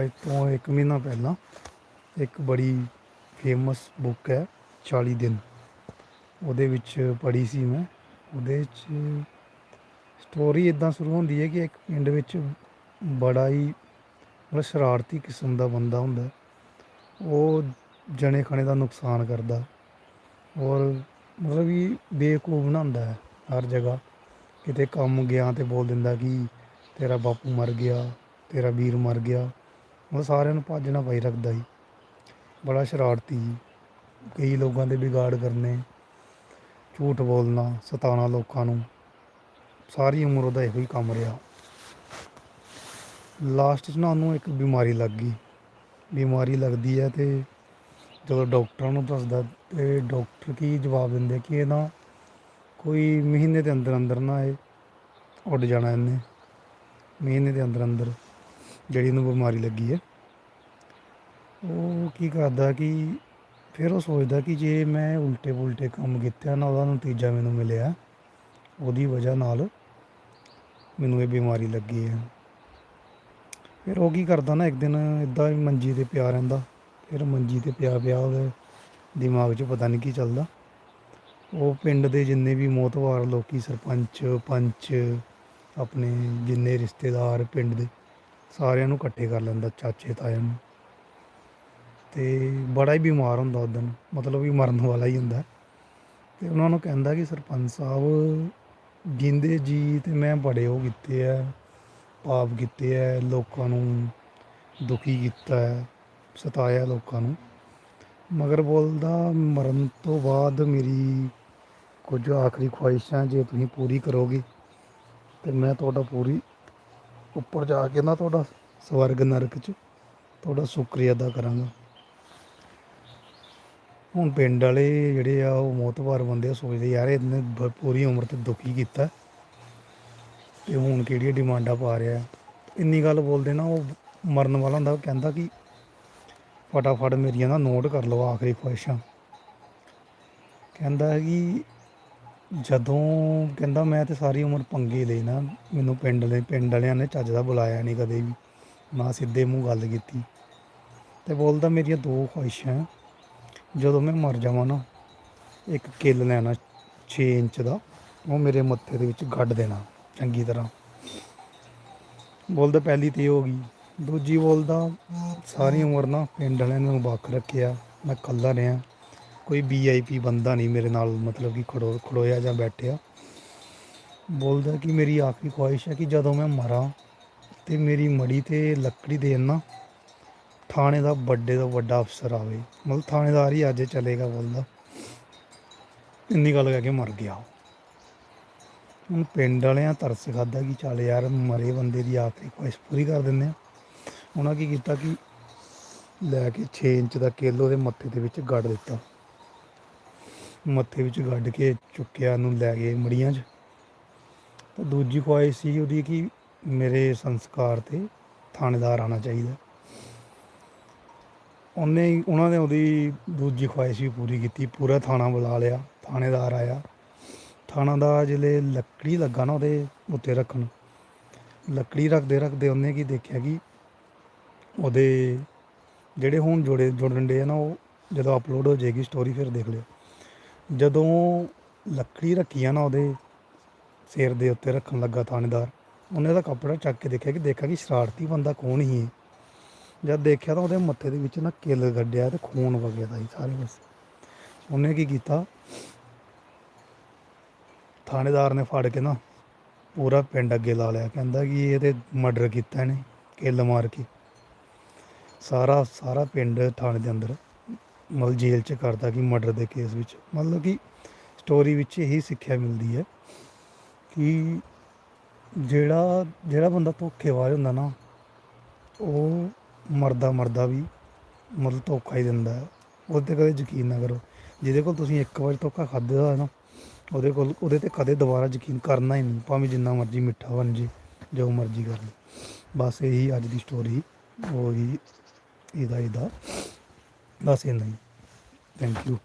ਅੱਜ ਤੋਂ ਇੱਕ ਮਹੀਨਾ ਪਹਿਲਾਂ ਇੱਕ ਬੜੀ ਫੇਮਸ ਬੁੱਕ ਹੈ 40 ਦਿਨ। ਉਹਦੇ ਵਿੱਚ ਪੜ੍ਹੀ ਸੀ ਮੈਂ। ਉਹਦੇ ਵਿੱਚ ਸਟੋਰੀ ਇਦਾਂ ਸ਼ੁਰੂ ਹੁੰਦੀ ਹੈ ਕਿ ਇੱਕ ਪਿੰਡ ਵਿੱਚ ਬੜਾ ਹੀ ਮਤਲਬ ਸ਼ਰਾਰਤੀ ਕਿਸਮ ਦਾ ਬੰਦਾ ਹੁੰਦਾ ਉਹ ਜਣੇ ਖਣੇ ਦਾ ਨੁਕਸਾਨ ਕਰਦਾ ਔਰ ਮਤਲਬ ਵੀ ਬੇਵਕੂਫ ਬਣਾਉਂਦਾ ਹੈ ਹਰ ਜਗ੍ਹਾ। ਕਿਤੇ ਕੰਮ ਗਿਆ ਤੇ ਬੋਲ ਦਿੰਦਾ ਕਿ ਤੇਰਾ ਬਾਪੂ ਮਰ ਗਿਆ, ਤੇਰਾ ਵੀਰ ਮਰ ਗਿਆ। ਮਤਲਬ ਸਾਰਿਆਂ ਨੂੰ ਭੱਜਣਾ ਪਾਈ ਰੱਖਦਾ ਜੀ। ਬੜਾ ਸ਼ਰਾਰਤੀ ਜੀ। ਕਈ ਲੋਕਾਂ ਦੇ ਵਿਗਾੜ ਕਰਨੇ, ਝੂਠ ਬੋਲਣਾ, ਸਤਾਉਣਾ ਲੋਕਾਂ ਨੂੰ। ਸਾਰੀ ਉਮਰ ਉਹਦਾ ਇਹੋ ਹੀ ਕੰਮ ਰਿਹਾ। ਲਾਸਟ 'ਚ ਨਾ ਉਹਨੂੰ ਇੱਕ ਬਿਮਾਰੀ ਲੱਗ ਗਈ। ਬਿਮਾਰੀ ਲੱਗਦੀ ਹੈ ਤੇ ਜਦੋਂ ਡਾਕਟਰਾਂ ਨੂੰ ਦੱਸਦਾ ਤੇ ਡਾਕਟਰ ਕੀ ਜਵਾਬ ਦਿੰਦੇ ਕਿ ਇਹ ਨਾ ਕੋਈ ਮਹੀਨੇ ਦੇ ਅੰਦਰ ਅੰਦਰ ਨਾ ਇਹ ਉੱਡ ਜਾਣਾ ਇਹਨੇ। ਮਹੀਨੇ ਦੇ ਅੰਦਰ ਅੰਦਰ ਜਿਹੜੀ ਨੂੰ ਬਿਮਾਰੀ ਲੱਗੀ ਹੈ, ਉਹ ਕੀ ਕਰਦਾ ਕਿ ਫਿਰ ਉਹ ਸੋਚਦਾ ਕਿ ਜੇ ਮੈਂ ਉਲਟੇ ਪੁਲਟੇ ਕੰਮ ਕੀਤੇ ਨਾ, ਉਹਦਾ ਨਤੀਜਾ ਮੈਨੂੰ ਮਿਲਿਆ, ਉਹਦੀ ਵਜ੍ਹਾ ਨਾਲ ਮੈਨੂੰ ਇਹ ਬਿਮਾਰੀ ਲੱਗੀ ਹੈ। ਫਿਰ ਉਹ ਕੀ ਕਰਦਾ ਨਾ, ਇੱਕ ਦਿਨ ਇਦਾਂ ਹੀ ਮੰਜੀ ਤੇ ਪਿਆ ਰਹਿੰਦਾ, ਫਿਰ ਮੰਜੀ ਤੇ ਪਿਆ ਪਿਆ ਉਹਦੇ ਦਿਮਾਗ 'ਚ ਪਤਾ ਨਹੀਂ ਕੀ ਚੱਲਦਾ। ਉਹ ਪਿੰਡ ਦੇ ਜਿੰਨੇ ਵੀ ਮੋਤਵਾਰ ਲੋਕੀ, ਸਰਪੰਚ, ਪੰਚ, ਆਪਣੇ ਜਿੰਨੇ ਰਿਸ਼ਤੇਦਾਰ ਪਿੰਡ ਦੇ ਸਾਰਿਆਂ ਨੂੰ ਇਕੱਠੇ ਕਰ ਲੈਂਦਾ, ਚਾਚੇ, ਤਾਇਆਂ ਨੂੰ। ਤੇ ਬੜਾ ਹੀ ਬਿਮਾਰ ਹੁੰਦਾ ਉਸ ਦਿਨ, ਮਤਲਬ ਵੀ ਮਰਨ ਵਾਲਾ ਹੀ ਹੁੰਦਾ। ਤੇ ਉਹਨਾਂ ਨੂੰ ਕਹਿੰਦਾ ਕਿ ਸਰਪੰਚ ਸਾਹਿਬ, ਜਿੰਦੇ ਜੀ ਤੇ ਮੈਂ ਬੜੇ ਉਹ ਕੀਤੇ ਆ, ਪਾਪ ਕੀਤੇ ਆ, ਲੋਕਾਂ ਨੂੰ ਦੁਖੀ ਕੀਤਾ ਹੈ ਸਤਾਇਆ ਲੋਕਾਂ ਨੂੰ। ਮਗਰ ਬੋਲਦਾ, ਮਰਨ ਤੋਂ ਬਾਅਦ ਮੇਰੀ ਕੁਝ ਆਖਰੀ ਖੁਆਇਸ਼ਾਂ ਜੇ ਤੁਸੀਂ ਪੂਰੀ ਕਰੋਗੇ, ਤੇ ਮੈਂ ਤੁਹਾਡਾ ਪੂਰੀ ਉੱਪਰ ਜਾ ਕੇ ਨਾ ਤੁਹਾਡਾ ਸਵਰਗ ਨਰਕ 'ਚ ਤੁਹਾਡਾ ਸ਼ੁਕਰੀਆ ਅਦਾ ਕਰਾਂਗਾ। ਹੁਣ ਪਿੰਡ ਵਾਲੇ ਜਿਹੜੇ ਆ, ਉਹ ਮੋਤਬਾਰ ਬੰਦੇ ਆ, ਸੋਚਦੇ ਯਾਰ ਇਹਨੇ ਪੂਰੀ ਉਮਰ ਤੇ ਦੁਖੀ ਕੀਤਾ। ਤੇ ਹੁਣ ਕਿਹੜੀਆਂ ਡਿਮਾਂਡਾਂ ਪਾ ਰਿਹਾ ਇੰਨੀ ਗੱਲ ਬੋਲਦੇ ਨਾ, ਉਹ ਮਰਨ ਵਾਲਾ ਹੁੰਦਾ ਕਹਿੰਦਾ ਕਿ ਫਟਾਫਟ ਮੇਰੀਆਂ ਨਾ ਨੋਟ ਕਰ ਲਓ ਆਖਰੀ ਖੁਆਇਸ਼ਾਂ। ਕਹਿੰਦਾ ਹੈ ਕਿ ਜਦੋਂ ਕਹਿੰਦਾ ਮੈਂ ਤੇ ਸਾਰੀ ਉਮਰ ਪੰਗੇ ਲਏ ਨਾ, ਮੈਨੂੰ ਪਿੰਡ ਵਾਲੇ ਪਿੰਡ ਵਾਲਿਆਂ ਨੇ ਚੱਜ ਦਾ ਬੁਲਾਇਆ ਨਹੀਂ ਕਦੇ ਵੀ। ਨਾ ਸਿੱਧੇ ਮੂੰਹ ਗੱਲ ਕੀਤੀ। ਤੇ ਬੋਲਦਾ ਮੇਰੀਆਂ ਦੋ ਖੁਆਇਸ਼ਾਂ। ਜਦੋਂ ਮੈਂ ਮਰ ਜਾਵਾਂ ਨਾ, ਇੱਕ ਕਿੱਲ ਲੈਣਾ 6 ਇੰਚ ਦਾ, ਉਹ ਮੇਰੇ ਮੱਥੇ ਦੇ ਵਿੱਚ ਗੱਡ ਦੇਣਾ, ਚੰਗੀ ਤਰ੍ਹਾਂ। ਬੋਲਦਾ ਪਹਿਲੀ ਤੇ ਇਹ ਹੋ ਗਈ। ਦੂਜੀ ਬੋਲਦਾ, ਸਾਰੀ ਉਮਰ ਨਾ ਪਿੰਡ ਵਾਲਿਆਂ ਨੂੰ ਵੱਖ ਰੱਖਿਆ, ਮੈਂ ਇਕੱਲਾ ਰਿਹਾ। ਕੋਈ ਵੀਆਈਪੀ ਬੰਦਾ ਨਹੀਂ ਮੇਰੇ ਨਾਲ, ਮਤਲਬ ਕਿ ਖੜੋ, ਖੜੋਇਆ ਜਾਂ ਬੈਠਿਆ। ਬੋਲਦਾ ਕਿ ਮੇਰੀ ਆਖਰੀ ਖੁਆਇਸ਼ ਹੈ ਕਿ ਜਦੋਂ ਮੈਂ ਮਰਾਂ ਤੇ ਮੇਰੀ ਮੜੀ ਤੇ ਲੱਕੜੀ ਦੇਣ ਨਾ, ਥਾਣੇ ਦਾ ਵੱਡੇ ਤੋਂ ਵੱਡਾ ਅਫਸਰ ਆਵੇ। ਮਤਲਬ ਥਾਣੇਦਾਰ ਹੀ ਅੱਜ ਚਲੇਗਾ ਬੋਲਦਾ। ਇੰਨੀ ਗੱਲ ਕਹਿ ਕੇ ਮਰ ਗਿਆ ਹੁਣ ਪਿੰਡ ਵਾਲਿਆਂ ਤਰਸ ਖਾਦਾ ਕਿ ਚੱਲ ਯਾਰ ਮਰੇ ਬੰਦੇ ਦੀ ਆਖਰੀ ਖੁਆਇਸ਼ ਪੂਰੀ ਕਰ ਦਿੰਦੇ ਆ। ਉਹਨਾਂ ਕੀ ਕੀਤਾ ਕਿ ਲੈ ਕੇ 6 ਇੰਚ ਦਾ ਕੇਲ ਉਹਦੇ ਮੱਥੇ ਦੇ ਵਿੱਚ ਗੱਡ ਦਿੱਤਾ। ਮੱਥੇ ਵਿੱਚ ਗੱਡ ਕੇ ਚੁੱਕਿਆ ਨੂੰ ਲੈ ਗਏ ਮੜੀਆਂ 'ਚ। ਤਾਂ ਦੂਜੀ ਖੁਆਇਸ਼ ਸੀ ਉਹਦੀ ਕਿ ਮੇਰੇ ਸੰਸਕਾਰ ਤੇ ਥਾਣੇਦਾਰ ਆਣਾ ਚਾਹੀਦਾ। ਉਹਨੇ ਉਹਨਾਂ ਨੇ ਉਹਦੀ ਦੂਜੀ ਖੁਆਇਸ਼ ਵੀ ਪੂਰੀ ਕੀਤੀ, ਪੂਰਾ ਥਾਣਾ ਬੁਲਾ ਲਿਆ, ਥਾਣੇਦਾਰ ਆਇਆ। ਥਾਣਾ ਦਾ ਜਿਹੜੇ ਲੱਕੜੀ ਲੱਗਾ ਨਾ ਉਹਦੇ ਉੱਤੇ ਰੱਖਣ, ਲੱਕੜੀ ਰੱਖਦੇ ਰੱਖਦੇ ਉਹਨੇ ਕੀ ਦੇਖਿਆ ਕਿ ਉਹਦੇ ਜਿਹੜੇ ਹੁਣ ਜੋੜੇ ਜੁੜਨ ਦੇ ਆ ਨਾ, ਉਹ ਜਦੋਂ ਅਪਲੋਡ ਹੋ ਜਾਏਗੀ ਸਟੋਰੀ ਫਿਰ ਦੇਖ ਲਿਓ। ਜਦੋਂ ਲੱਕੜੀ ਰੱਖੀ ਆ ਨਾ ਉਹਦੇ ਸਿਰ ਦੇ ਉੱਤੇ ਰੱਖਣ ਲੱਗਾ ਥਾਣੇਦਾਰ, ਉਹਨੇ ਉਹਦਾ ਕੱਪੜਾ ਚੱਕ ਕੇ ਦੇਖਿਆ ਕਿ ਦੇਖਿਆ ਕਿ ਸ਼ਰਾਰਤੀ ਬੰਦਾ ਕੌਣ ਹੀ ਹੈ। ਜਦ ਦੇਖਿਆ ਤਾਂ ਉਹਦੇ ਮੱਥੇ ਦੇ ਵਿੱਚ ਨਾ ਕਿੱਲ ਗੱਡਿਆ ਤੇ ਖੂਨ ਵਗਿਆ ਦਾ ਸੀ ਸਾਰੇ ਬਸ ਉਹਨੇ ਕੀ ਕੀਤਾ? ਥਾਣੇਦਾਰ ਨੇ ਫੜ ਕੇ ਨਾ ਪੂਰਾ ਪਿੰਡ ਅੱਗੇ ਲਾ ਲਿਆ। ਕਹਿੰਦਾ ਕਿ ਇਹਦੇ ਤੇ ਮਰਡਰ ਕੀਤਾ ਇਹਨੇ, ਕਿੱਲ ਮਾਰ ਕੇ। ਸਾਰਾ ਸਾਰਾ ਪਿੰਡ ਥਾਣੇ ਦੇ ਅੰਦਰ ਮਤਲਬ ਜੇਲ੍ਹ 'ਚ ਕਰਦਾ ਕਿ ਮਰਡਰ ਦੇ ਕੇਸ ਵਿੱਚ। ਮਤਲਬ ਕਿ ਸਟੋਰੀ ਵਿੱਚ ਇਹੀ ਸਿੱਖਿਆ ਮਿਲਦੀ ਹੈ ਕਿ ਜਿਹੜਾ ਜਿਹੜਾ ਬੰਦਾ ਧੋਖੇਬਾਜ਼ ਹੁੰਦਾ ਨਾ, ਉਹ ਮਰਦਾ ਮਰਦਾ ਵੀ ਮਤਲਬ ਧੋਖਾ ਹੀ ਦਿੰਦਾ ਹੈ। ਉਹਦੇ 'ਤੇ ਕਦੇ ਯਕੀਨ ਨਾ ਕਰੋ। ਜਿਹਦੇ ਕੋਲ ਤੁਸੀਂ ਇੱਕ ਵਾਰ ਧੋਖਾ ਖਾਧਾ ਹੋਇਆ ਨਾ, ਉਹਦੇ ਕੋਲ, ਉਹਦੇ ਤੇ ਕਦੇ ਦੁਬਾਰਾ ਯਕੀਨ ਕਰਨਾ ਹੀ ਨਹੀਂ, ਭਾਵੇਂ ਜਿੰਨਾ ਮਰਜ਼ੀ ਮਿੱਠਾ ਬਣ ਜੇ, ਜੋ ਮਰਜ਼ੀ ਕਰ ਲਓ ਬਸ ਇਹੀ ਅੱਜ ਦੀ ਸਟੋਰੀ ਉਹੀ ਇਹਦਾ ਇਹਦਾ ਬਸ ਇੰਨਾ ਹੀ ਥੈਂਕ ਯੂ